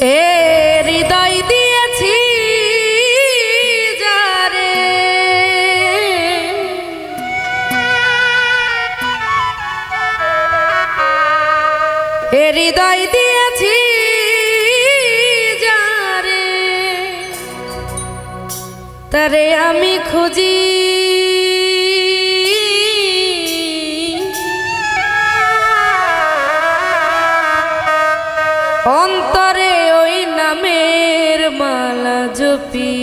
এ হৃদয় দিয়েছি হৃদয় দিয়েছি যারে। তারে আমি খুঁজি অন্তরে ওই নামের মালা জপি।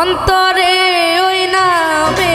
অন্তরে ওই নামের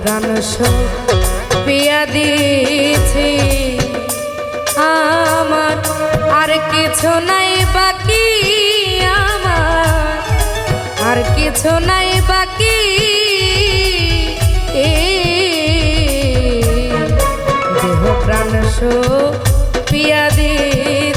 প্রাণ পিয়া দিয়েছি। আমার আর কিছু নাই বাকি, আমার আর কিছু নাই বাকি। দেহ প্রাণ পিয়া দিয়েছি।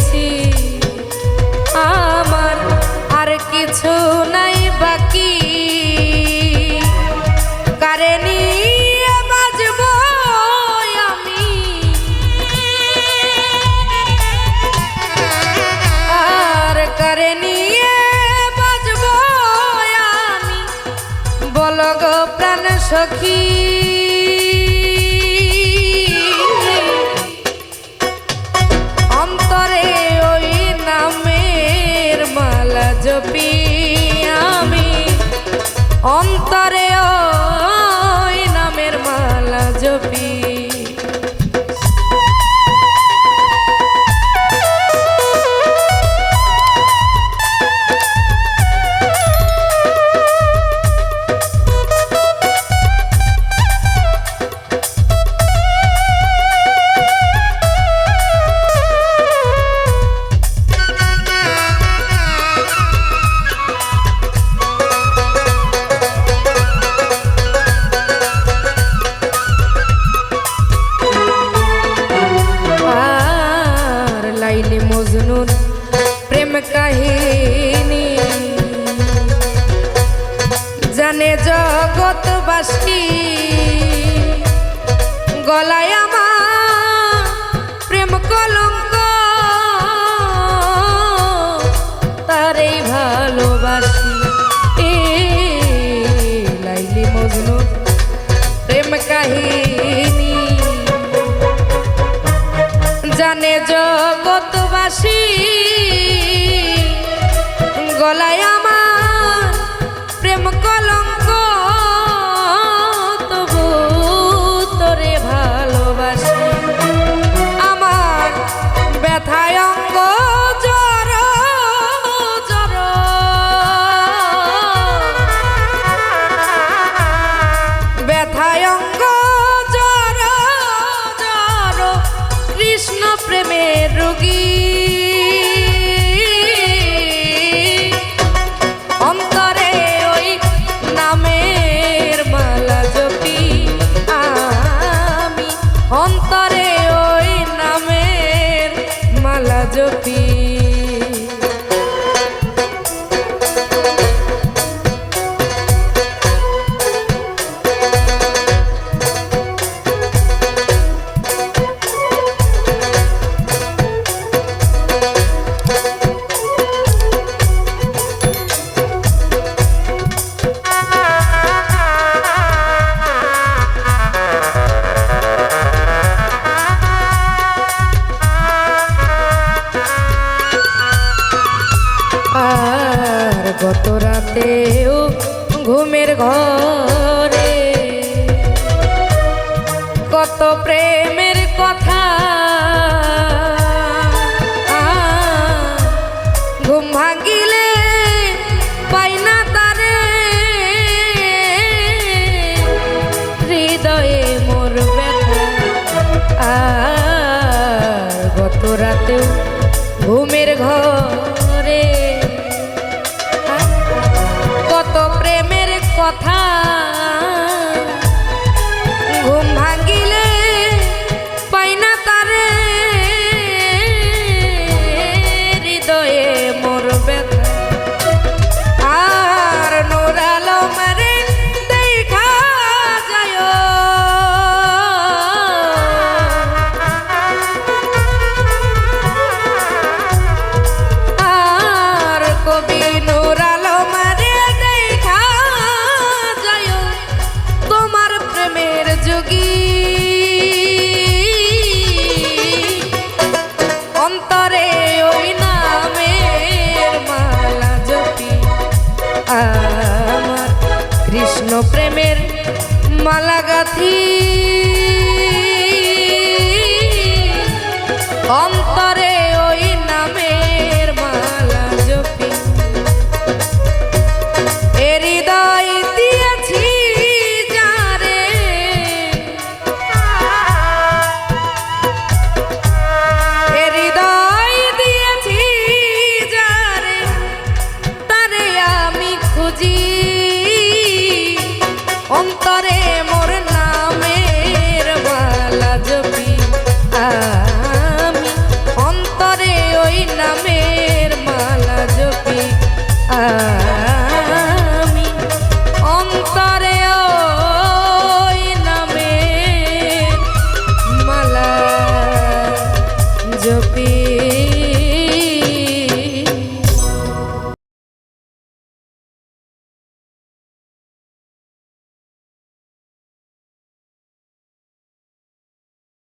সখী কাহিনী। জানে জগৎবাসী গলায় আমার প্রেম কলঙ্ক। তারেই ভালোবাসি। এ লাইলি মজনুর প্রেম কাহিনী। জানে জগৎবাসী জপি ঘরে। কত প্রেমের কথা মালা